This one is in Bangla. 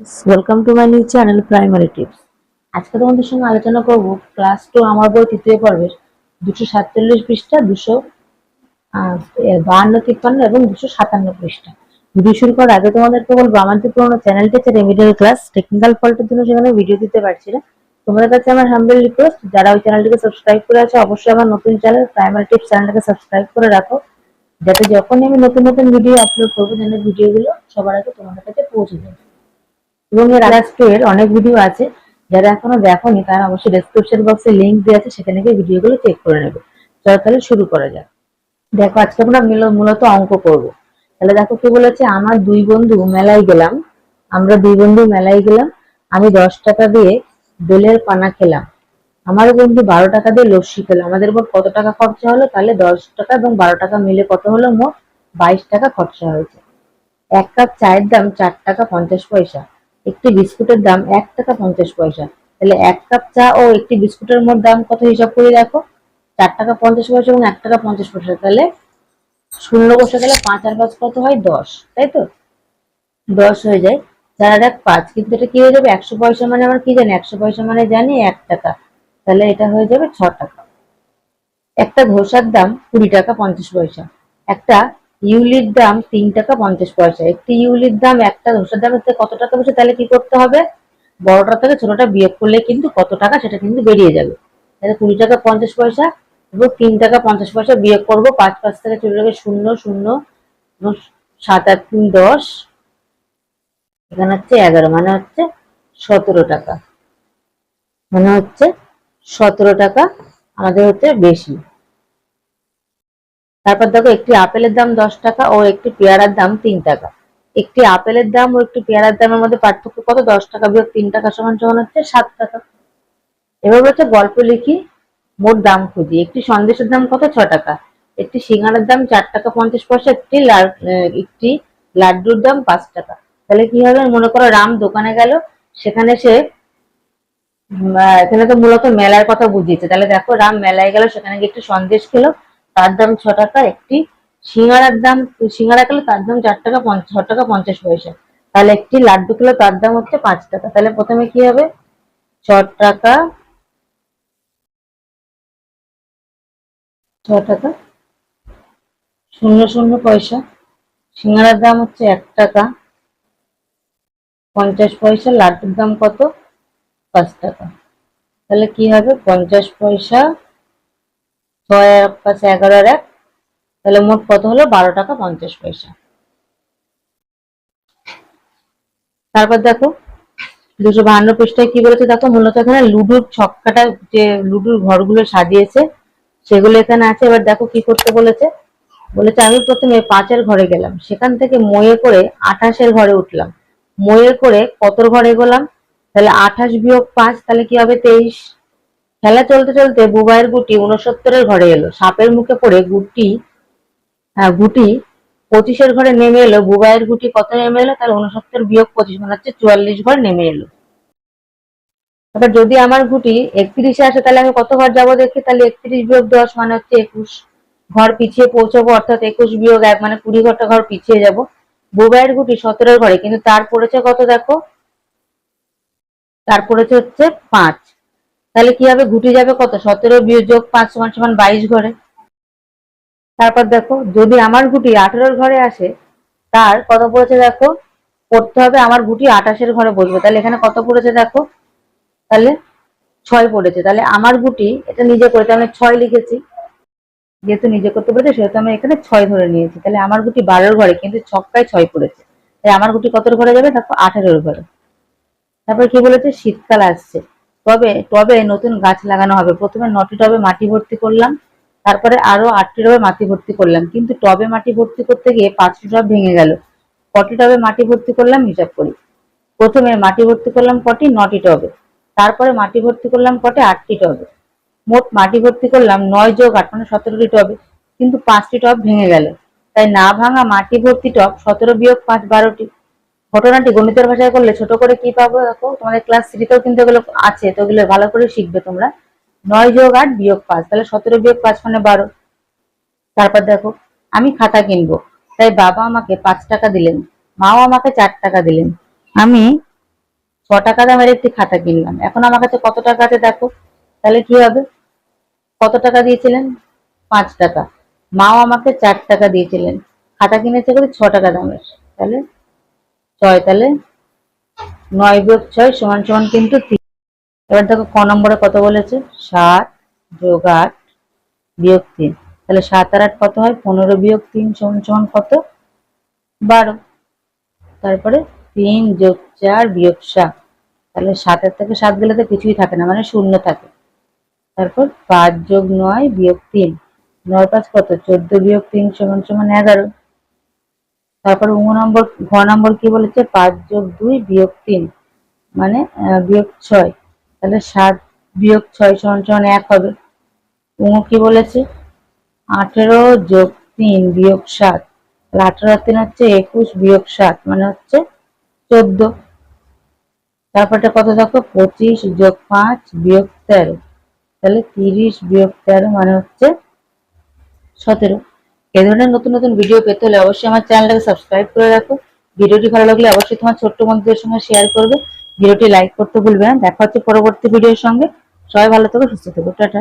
Welcome to my new channel primary tips আজকে তোমাদের সঙ্গে আলোচনা করব ক্লাস টু আমার বই তৃতীয় পর্বের দুশো সাতচল্লিশ পৃষ্ঠা, দুশো বাহান্ন, তিপ্পান্ন এবং দুশো সাতান্ন পৃষ্ঠা। ভিডিও শুরু করার আগে তোমাদেরকে বলব, আমার যে পুরোনো চ্যানেলটি আছে রেমিডিয়াল ক্লাস টেকনিক্যাল ফল্টের জন্য সেখানে ভিডিও দিতে পারছি না। তোমাদের কাছে আমার হাম্বেল রিকোয়েস্ট যারা ওই চ্যানেলটিকে সাবস্ক্রাইব করে আছে, অবশ্যই আমার নতুন চ্যানেল প্রাইমারি টিপস চ্যানেলটাকে সাবস্ক্রাইব করে রাখো। যাতে যখনই আমি নতুন নতুন ভিডিও আপলোড করব, যেন ভিডিওগুলো সবার আগে তোমাদের কাছে পৌঁছে যাবে এবং এর আলাস্টু এর অনেক ভিডিও আছে। যারা এখনও দেখোনি, তারা অবশ্যই ডেসক্রিপশন বক্সে লিঙ্ক দেওয়া আছে, সেখানে গিয়ে ভিডিওগুলো চেক করে নেবে। চলো তাহলে শুরু করা যাক। দেখো, আজকে আমরা মূলত অঙ্ক করব। তাহলে দেখো কি বলেছে, আমার দুই বন্ধু মেলায় গেলাম। আমরা দুই বন্ধু মেলায় গেলাম। আমি দশ টাকা দিয়ে দোলের পানা খেলাম। আমার বন্ধু বারো টাকা দিয়ে লস্যি খেলো। আমাদের মোট কত টাকা খরচা হলো, তাহলে দশ টাকা এবং বারো টাকা মিলে কত হলো? মোট বাইশ টাকা খরচা হয়েছে। এক কাপ চায়ের দাম চার টাকা পঞ্চাশ পয়সা। একটি বিস্কুটের দাম এক টাকা পঞ্চাশ পয়সা। তাহলে এক কাপ চা ও একটি বিস্কুটের মোট দাম কত হিসাব করে দেখো? চার টাকা পঞ্চাশ পয়সা এবং এক টাকা পঞ্চাশ পয়সা। তাহলে শূন্য বসে গেলে পাঁচ আর পাঁচ কত হয়? দশ। তাই তো? দশ হয়ে যায়। চার এক পাঁচ, কিন্তু এটা কি হয়ে যাবে? একশো পয়সা মানে আমরা কি জানি? একশো পয়সা মানে জানি এক টাকা। তাহলে এটা হয়ে যাবে ছ টাকা। একটা ধোসার দাম কুড়ি টাকা পঞ্চাশ পয়সা। একটা ইউলির দাম তিন টাকা পঞ্চাশ পয়সা। একটি ইউলির দাম একটা ধোসার দাম কত টাকা বসে তাহলে কি করতে হবে? বড়টা থেকে ছোটটা বিয়োগ করলে কিন্তু কত টাকা, সেটা কিন্তু বেরিয়ে যাবে। তাহলে কুড়ি টাকা পঞ্চাশ পয়সা এবং তিন টাকা পঞ্চাশ পয়সা বিয়োগ করব, পাঁচ পাঁচ থেকে চলে যাবে শূন্য শূন্য সাত আট তিন দশ। এখানে হচ্ছে এগারো মানে হচ্ছে সতেরো টাকা। মানে হচ্ছে সতেরো টাকা, আমাদের হচ্ছে বেশি। তারপর দেখো, একটি আপেলের দাম দশ টাকা ও একটি পেয়ারার দাম তিন টাকা। একটি আপেলের দাম ও একটি পেয়ারার দামের মধ্যে পার্থক্য কত? দশ টাকা বিয়োগ তিন টাকা সমান সমান হচ্ছে সাত টাকা। এবার হচ্ছে গল্প লিখি, মোট দাম খুঁজি। একটি সন্দেশের দাম কত? ছ টাকা। একটি সিঙ্গারার দাম চার টাকা পঞ্চাশ পয়সা, একটি একটি লাড্ডুর দাম পাঁচ টাকা। তাহলে কি হবে? মনে করো রাম দোকানে গেল, সেখানে সে এখানে তো মূলত মেলার কথা বুঝিয়েছে। তাহলে দেখো, রাম মেলায় গেল, সেখানে গিয়ে একটু সন্দেশ খেলো। তার দাম ছ টাকা, একটি সিঙ্গারার দাম, সিঙ্গারা খেলো তার দাম চার টাকা ছ টাকা পঞ্চাশ পয়সা। তাহলে একটি লাড্ডু খেলো তার দাম হচ্ছে পাঁচ টাকা। তাহলে প্রথমে কি হবে? ছ টাকা ছ টাকা, শূন্য শূন্য পয়সা। সিঙ্গারার দাম হচ্ছে এক টাকা, পঞ্চাশ পয়সা। লাড্ডুর দাম কত? পাঁচ টাকা। তাহলে কি হবে? পঞ্চাশ পয়সা ছয় আর পাঁচ এগারো এক, তাহলে মোট কত হলো? বারো টাকা পঞ্চাশ পয়সা। তারপর দেখো, দুশো বাহান্ন পৃষ্ঠায় কি বলেছে? দেখো, মূলত এখানে লুডুর ছক্কাটা, যে লুডুর ঘরগুলো সাজিয়েছে, সেগুলো এখানে আছে। এবার দেখো কি করতে বলেছে? বলেছে, আমি প্রথমে পাঁচের ঘরে গেলাম। সেখান থেকে ময়ে করে আঠাশের ঘরে উঠলাম। ময়ে করে কতর ঘরে গেলাম? তাহলে আঠাশ বিয়োগ পাঁচ, তাহলে কি হবে? তেইশ। খেলা চলতে চলতে বুবাইয়ের গুটি উনসত্তরের ঘরে এলো। সাপের মুখে পড়ে গুটি হ্যাঁ গুটি পঁচিশের ঘরে নেমে এলো। বুবাইয়ের গুটি কত নেমে এলো? তাহলে উনসত্তর বিয়োগ পঁচিশ মানে হচ্ছে চুয়াল্লিশ ঘর নেমে এলো। এবার যদি আমার গুটি একত্রিশে আসে, তাহলে আমি কত ঘর যাব দেখি? তাহলে একত্রিশ বিয়োগ দশ মানে হচ্ছে একুশ। ঘর পিছিয়ে পৌঁছাবো, অর্থাৎ একুশ বিয়োগ এক মানে কুড়ি ঘরটা ঘর পিছিয়ে যাব। বুবাইয়ের গুটি সতেরোর ঘরে, কিন্তু তার পড়েছে কত দেখো? তার পড়েছে হচ্ছে পাঁচ। তাহলে কি হবে? গুটি যাবে কত? সতেরো বিয়োগ পাঁচ সমান সমান বাইশ ঘরে। তারপর দেখো, যদি আমার গুটি আঠেরোর ঘরে আসে, তার কত পড়েছে দেখো? পড়তে হবে আমার গুটি আঠাশের ঘরে বসবে। তাহলে এখানে কত পড়েছে দেখো? তাহলে ছয় পড়েছে। তাহলে আমার গুটি এটা নিজে করেছে, আমি ছয় লিখেছি। যেহেতু নিজে করতে পেরেছে, সেহেতু আমি এখানে ছয় ধরে নিয়েছি। তাহলে আমার গুটি বারোর ঘরে, কিন্তু ছক্কায় ছয় পড়েছে। তাই আমার গুটি কতর ঘরে যাবে? দেখো, আঠেরোর ঘরে। তারপর কি বলেছে? শীতকাল আসছে। তবে, টবে নতুন গাছ লাগানো হবে। প্রথমে নটি টবে মাটি ভর্তি করলাম, তারপরে আরও আটটি টবে মাটি ভর্তি করলাম। কিন্তু টবে মাটি ভর্তি করতে গিয়ে পাঁচটি টব ভেঙে গেল। কটি টবে মাটি ভর্তি করলাম, হিসাব করি। প্রথমে মাটি ভর্তি করলাম কটি, নটি টবে। তারপরে মাটি ভর্তি করলাম কটে, আটটি টবে। মোট মাটি ভর্তি করলাম নয় যোগ আট মানে সতেরোটি টবে। কিন্তু পাঁচটি টব ভেঙে গেল। তাই না ভাঙা মাটি ভর্তি টব সতেরো বিয়োগ পাঁচ বারোটি। ঘটনাটি গণিতের ভাষায় করলে ছোট করে কি পাবো দেখো? তোমাদের ক্লাস থ্রিতেও কিন্তু এগুলো আছে, তো এগুলো ভালো করে শিখবে তোমরা। নয় যোগ আট বিয়োগ পাঁচ, তাহলে সতেরো বিয়োগ পাঁচ মানে বারো। তারপর দেখো, আমি খাতা কিনবো, তাই বাবা আমাকে পাঁচ টাকা দিলেন, মাও আমাকে চার টাকা দিলেন। আমি ছ টাকা দামের একটি খাতা কিনলাম। এখন আমার কাছে কত টাকা আছে দেখো? তাহলে কি হবে? কত টাকা দিয়েছিলেন? পাঁচ টাকা। মাও আমাকে চার টাকা দিয়েছিলেন। খাতা কিনেছে করে ছ টাকা দামের। তাহলে ছয় তাহলে? নয় বিয়োগ ছয় সমান সমান কিন্তু তিন। এবার দেখো ক নম্বরে কত বলেছে? সাত যোগ আট বিয়োগ তিন। তাহলে সাত আর আট কত হয়? পনেরো বিয়োগ তিন সমান সমান কত? বারো। তারপরে তিন যোগ চার বিয়োগ সাত। তাহলে সাতের থেকে সাত গেলে তো কিছুই থাকে না মানে শূন্য থাকে। তারপর পাঁচ যোগ নয় বিয়োগ তিন। নয় পাঁচ কত? চোদ্দ বিয়োগ তিন সমান সমান এগারো। তারপর উম নম্বর, ঘ নম্বর কি বলেছে? পাঁচ যোগ দুই বিয়োগ তিন মানে বিয়োগ ছয়। তাহলে সাত বিয়োগ ছয় সমান সমান এক হবে। উম কি বলেছে? আঠেরো যোগ তিন বিয়োগ সাত। তাহলে আঠেরো তিন হচ্ছে একুশ বিয়োগ সাত মানে হচ্ছে চোদ্দ। তারপরটা কত দেখো? পঁচিশ যোগ পাঁচ বিয়োগ তেরো। তাহলে তিরিশ বিয়োগ তেরো মানে হচ্ছে সতেরো। এ ধরনের নতুন নতুন ভিডিও পেতে হলে অবশ্যই আমার চ্যানেলটাকে সাবস্ক্রাইব করে রাখো। ভিডিওটি ভালো লাগলে অবশ্যই তোমার ছোট্ট বন্ধুদের সঙ্গে শেয়ার করবে। ভিডিওটি লাইক করতে ভুলবে না। দেখা হচ্ছে পরবর্তী ভিডিওর সঙ্গে। সবাই ভালো থেকো, সুস্থ থেকো। টাটা।